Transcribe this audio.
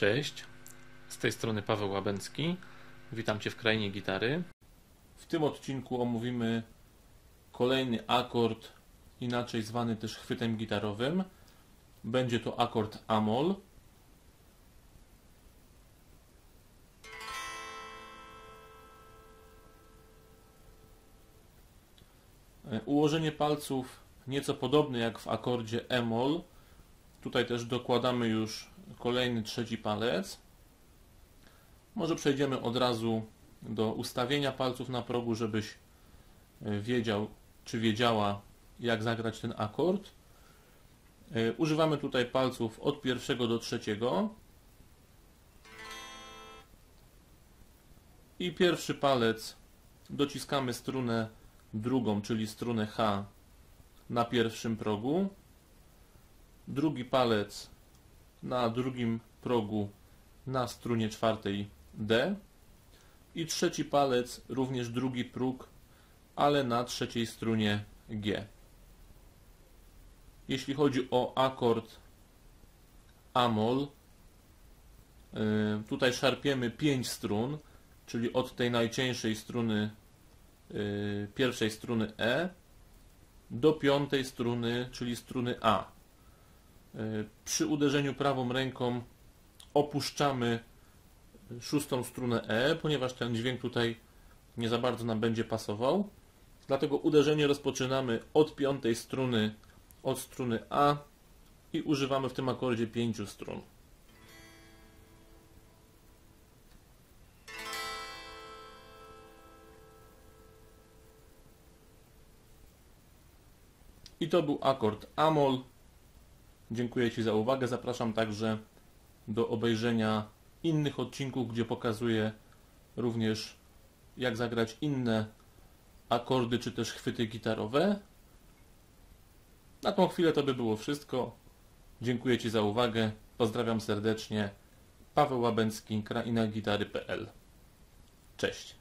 Cześć, z tej strony Paweł Łabęcki. Witam Cię w krainie gitary. W tym odcinku omówimy kolejny akord, inaczej zwany też chwytem gitarowym. Będzie to akord Amol. Ułożenie palców nieco podobne jak w akordzie Emol. Tutaj też dokładamy już kolejny trzeci palec. Może przejdziemy od razu do ustawienia palców na progu, żebyś e, wiedział, czy wiedziała, jak zagrać ten akord. E, używamy tutaj palców od pierwszego do trzeciego. I pierwszy palec dociskamy strunę drugą, czyli strunę H na pierwszym progu. Drugi palec na drugim progu na strunie czwartej D i trzeci palec również drugi próg, ale na trzeciej strunie G. Jeśli chodzi o akord Amol, y, tutaj szarpiemy 5 strun, czyli od tej najcieńszej struny y, pierwszej struny E do piątej struny, czyli struny A. E, przy uderzeniu prawą ręką opuszczamy szóstą strunę E, ponieważ ten dźwięk tutaj nie za bardzo nam będzie pasował. Dlatego uderzenie rozpoczynamy od piątej struny, od struny A i używamy w tym akordzie pięciu strun. I to był akord Amol. Dziękuję Ci za uwagę. Zapraszam także do obejrzenia innych odcinków, gdzie pokazuję również jak zagrać inne akordy czy też chwyty gitarowe. Na tą chwilę to by było wszystko. Dziękuję Ci za uwagę. Pozdrawiam serdecznie. Paweł Łabęcki, krainagitary.pl Cześć.